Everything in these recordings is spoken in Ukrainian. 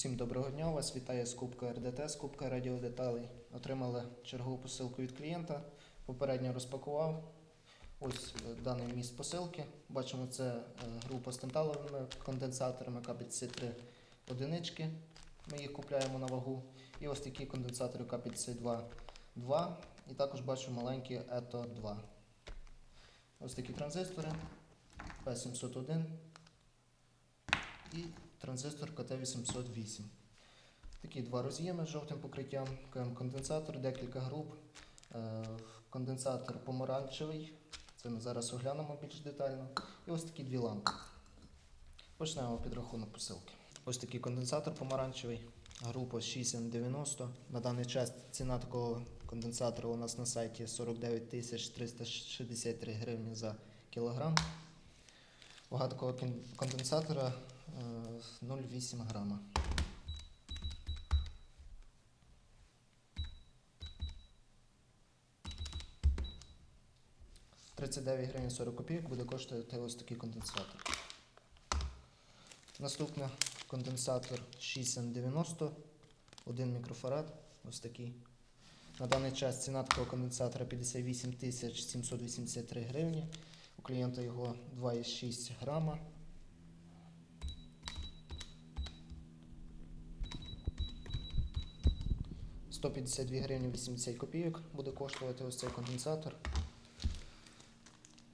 Усім доброго дня. Вас вітає скупка РДТ, скупка радіодеталей. Отримали чергову посилку від клієнта. Попередньо розпакував. Ось е, даний міст посилки. Бачимо, це е, група з танталовими конденсаторами К53 одинички. Ми їх купляємо на вагу. І ось такі конденсатори К52 2. І також бачу маленькі ЕТО 2. Ось такі транзистори P701 і транзистор КТ808. Такі два роз'єми з жовтим покриттям, КМ-конденсатор, декілька груп. Е, Конденсатор помаранчевий, це ми зараз оглянемо більш детально. І ось такі дві лампи. Почнемо підрахунок посилки. Ось такий конденсатор помаранчевий, група 6N90. На даний час ціна такого конденсатора у нас на сайті 49 363 гривні за кілограм. Вага такого конденсатора 0,8 грама. – 39 гривень 40 копійок буде коштувати ось такий конденсатор. Наступне конденсатор 6N90, 1 мікрофарад, ось такий. На даний час ціна такого конденсатора 58 783 гривні. У клієнта його 2,6 грама. – 152 гривні 80 копійок буде коштувати ось цей конденсатор.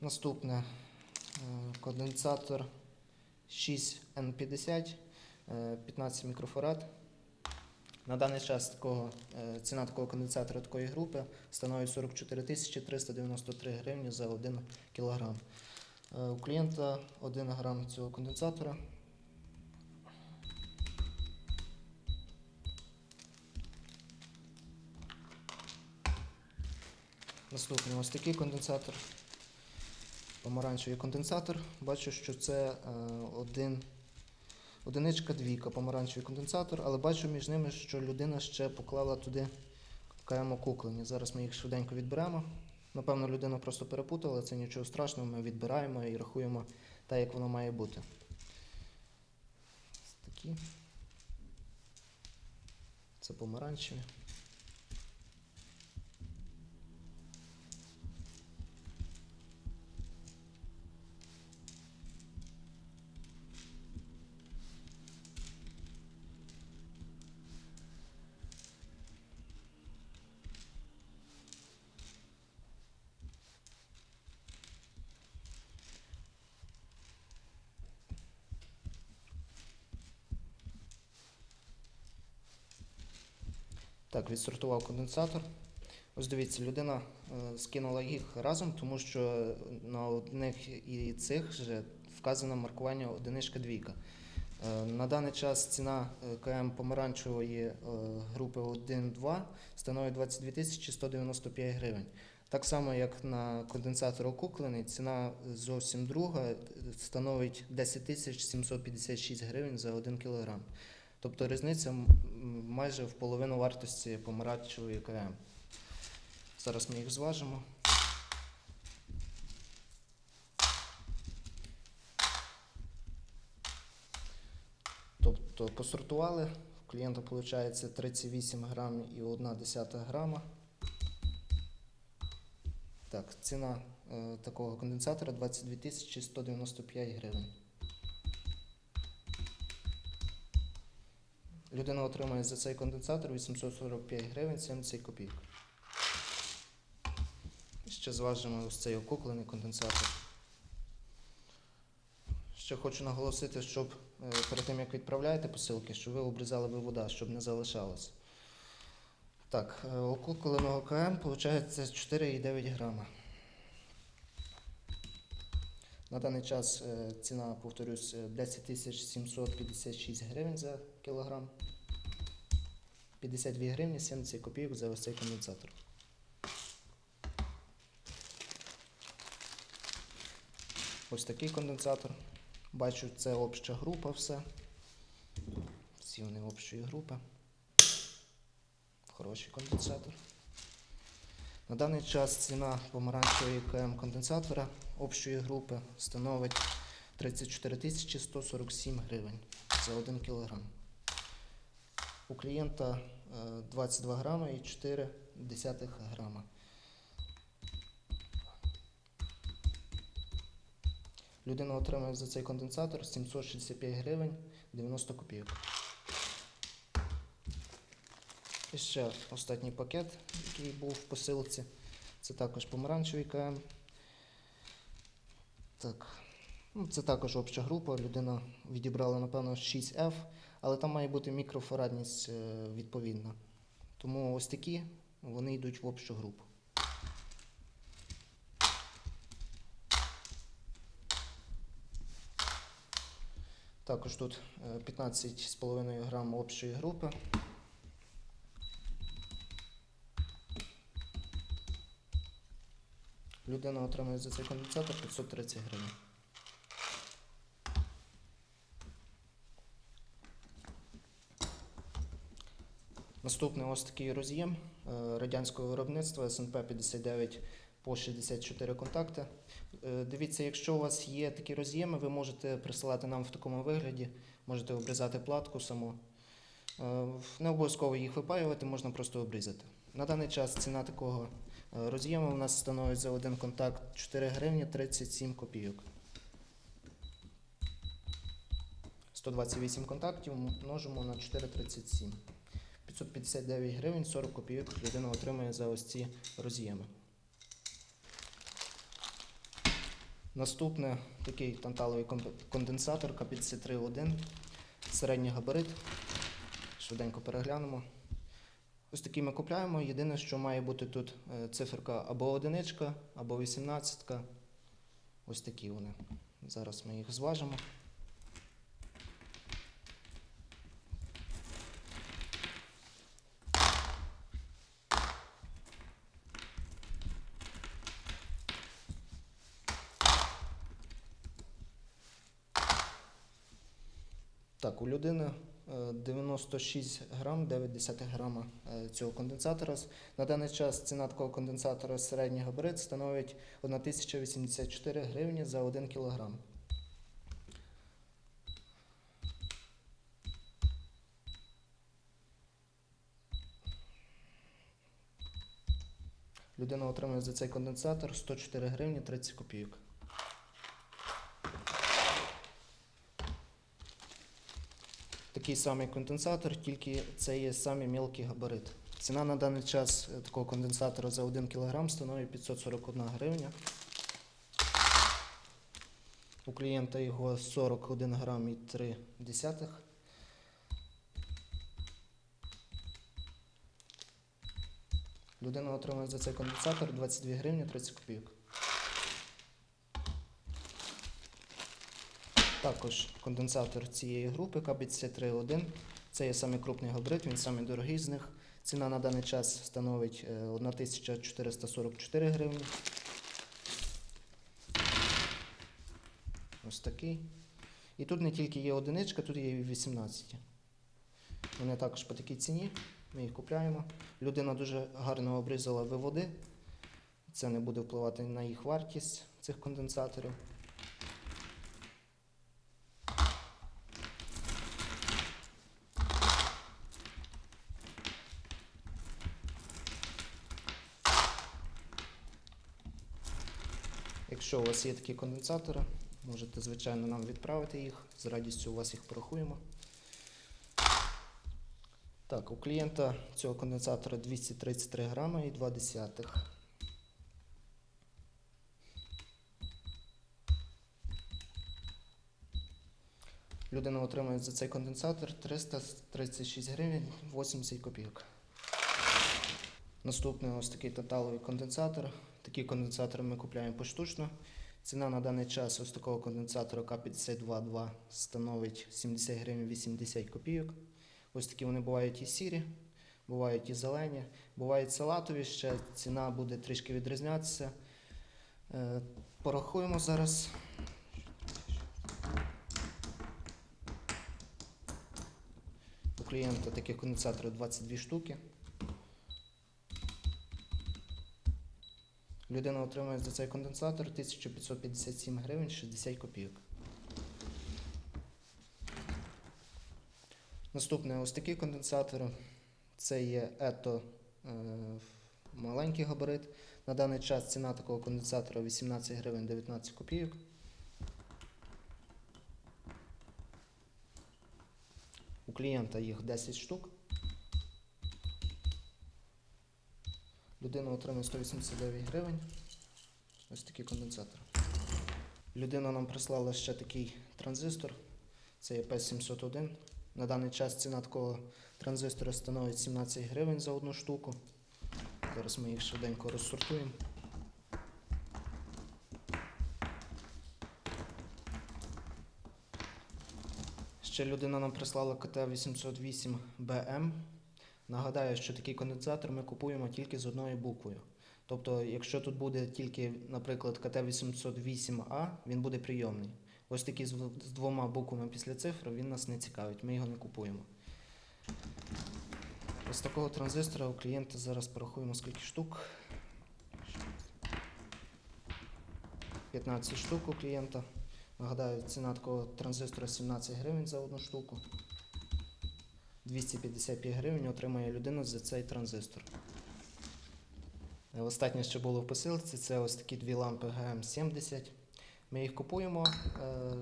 Наступне е, конденсатор 6N50, е, 15 мікрофарад. На даний час такого, е, ціна такого конденсатора такої групи становить 44 393 гривні за 1 кілограм. Е, У клієнта 1 грам цього конденсатора. Наступний ось такий конденсатор. Помаранчевий конденсатор. Бачу, що це е, один, одиничка двійка помаранчевий конденсатор, але бачу між ними, що людина ще поклала туди КМ окуклені. Зараз ми їх швиденько відберемо. Напевно, людина просто перепутала, це нічого страшного, ми відбираємо і рахуємо так, як воно має бути. Ось такі. Це помаранчеві. Так, відсортував конденсатор. Ось дивіться, людина е, скинула їх разом, тому що на одних і цих же вказано маркування одиничка двійка. Е, на даний час ціна е, КМ помаранчевої групи 1-2 становить 22 тисячі 195 гривень. Так само, як на конденсатор окуклений, ціна зовсім друга становить 10 тисяч 756 гривень за 1 кілограм. Тобто різниця майже в половину вартості помаранчевої КМ. Зараз ми їх зважимо. Тобто посортували, у клієнта виходить 38 грам і 1 десята грама. Так, ціна е, такого конденсатора 22 195 гривень. Людина отримає за цей конденсатор 845 гривень 70 копійок. Ще зважимо ось цей окуклений конденсатор. Ще хочу наголосити, щоб е, перед тим як відправляєте посилки, щоб ви обрізали вивода, щоб не залишалось. Так, е, окукленого КМ виходить 4,9 грама. На даний час е, ціна, повторюсь, е, 10 756 гривень за кілограм. 52 гривні 70 копійок за ось цей конденсатор. Ось такий конденсатор. Бачу, це обща група все. Всі вони общої групи. Хороший конденсатор. На даний час ціна помаранчевої КМ конденсатора общої групи становить 34 147 гривень за 1 кілограм. У клієнта е, 22 грами і 4 десятих грама. Людина отримає за цей конденсатор 765 гривень 90 копійок. І ще останній пакет, який був в посилці. Це також помаранчевий КМ. Так. Ну, це також обща група. Людина відібрала, напевно, 6F, але там має бути мікрофарадність е, відповідна. Тому ось такі вони йдуть в общу групу. Також тут е, 15,5 грам общої групи. Людина отримує за цей конденсатор 530 гривень. Наступний ось такий роз'єм е, радянського виробництва СНП 59 по 64 контакти. Е, Дивіться, якщо у вас є такі роз'єми, ви можете присилати нам в такому вигляді, можете обрізати платку саму. Е, Не обов'язково їх випаювати, можна просто обрізати. На даний час ціна такого е, роз'єму у нас становить за один контакт 4 гривні 37 копійок. 128 контактів множимо на 4,37. 559 гривень 40 копійок людина отримує за ось ці роз'єми. Наступне такий танталовий конденсатор К53.1, середній габарит. Швиденько переглянемо. Ось такий ми купляємо. Єдине, що має бути тут е, циферка або одиничка, або вісімнадцятка. Ось такі вони. Зараз ми їх зважимо. Так, у людини 96 грам, 9 десятих грама е, цього конденсатора. На даний час ціна такого конденсатора середній габарит становить 1084 гривні за 1 кілограм. Людина отримує за цей конденсатор 104 гривні 30 копійок. Такий самий конденсатор, тільки це є самий мілкий габарит. Ціна на даний час е, такого конденсатора за 1 кг становить 541 гривня. У клієнта його 41 грам і 3 десятих. Людина отримує за цей конденсатор 22 гривні 30 копійок. Також конденсатор цієї групи КБЦ-3.1. Це є самий крупний габарит, він самий дорогий з них. Ціна на даний час становить е, 1444 гривні. Ось такий. І тут не тільки є одиничка, тут є і 18. Вони також по такій ціні. Ми їх купляємо. Людина дуже гарно обрізала виводи. Це не буде впливати на їх вартість цих конденсаторів. Якщо у вас є такі конденсатори, можете, звичайно, нам відправити їх. З радістю у вас їх порахуємо. Так, у клієнта цього конденсатора 233 грами і 2 десятих. Людина отримує за цей конденсатор 336 гривень 80 копійок. Наступний ось такий тоталовий конденсатор. Такі конденсатори ми купуємо поштучно. Ціна на даний час ось такого конденсатора К52.2 становить 70 гривень 80 копійок. Ось такі вони бувають і сірі, бувають і зелені, бувають салатові ще. Ціна буде трішки відрізнятися. Е, Порахуємо зараз. У клієнта таких конденсаторів 22 штуки. Людина отримує за цей конденсатор 1557 гривень 60 копійок. Наступне ось такі конденсатори. Це є ето е, маленький габарит. На даний час ціна такого конденсатора 18 гривень 19 копійок. У клієнта їх 10 штук. Людина отримує 189 гривень. Ось такий конденсатор. Людина нам прислала ще такий транзистор. Це є P701. На даний час ціна такого транзистора становить 17 гривень за одну штуку. Зараз ми їх швиденько розсортуємо. Ще людина нам прислала КТ-808BM. Нагадаю, що такий конденсатор ми купуємо тільки з одною буквою. Тобто, якщо тут буде тільки, наприклад, КТ-808А, він буде прийомний. Ось такий з, двома буквами після цифр він нас не цікавить, ми його не купуємо. Ось такого транзистора у клієнта зараз порахуємо скільки штук. 15 штук у клієнта. Нагадаю, ціна такого транзистора 17 гривень за одну штуку. 255 гривень отримає людина за цей транзистор. Останнє, що було в посилці, це ось такі дві лампи GM70. Ми їх купуємо. е,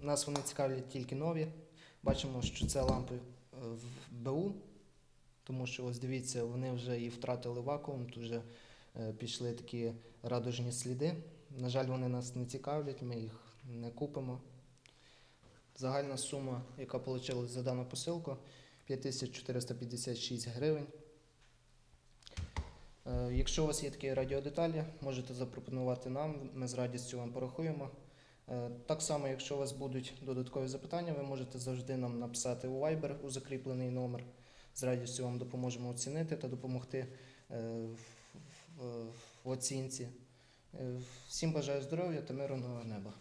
Нас вони цікавлять тільки нові. Бачимо, що це лампи е, в БУ, тому що ось дивіться, вони вже і втратили вакуум, тут вже е, пішли такі радужні сліди. На жаль, вони нас не цікавлять, ми їх не купимо. Загальна сума, яка вийшла за дану посилку, 5456 гривень. Е, Якщо у вас є такі радіодеталі, можете запропонувати нам, ми з радістю вам порахуємо. Е, Так само, якщо у вас будуть додаткові запитання, ви можете завжди нам написати у Viber у закріплений номер. З радістю вам допоможемо оцінити та допомогти е, в, оцінці. Всім бажаю здоров'я та мирного неба.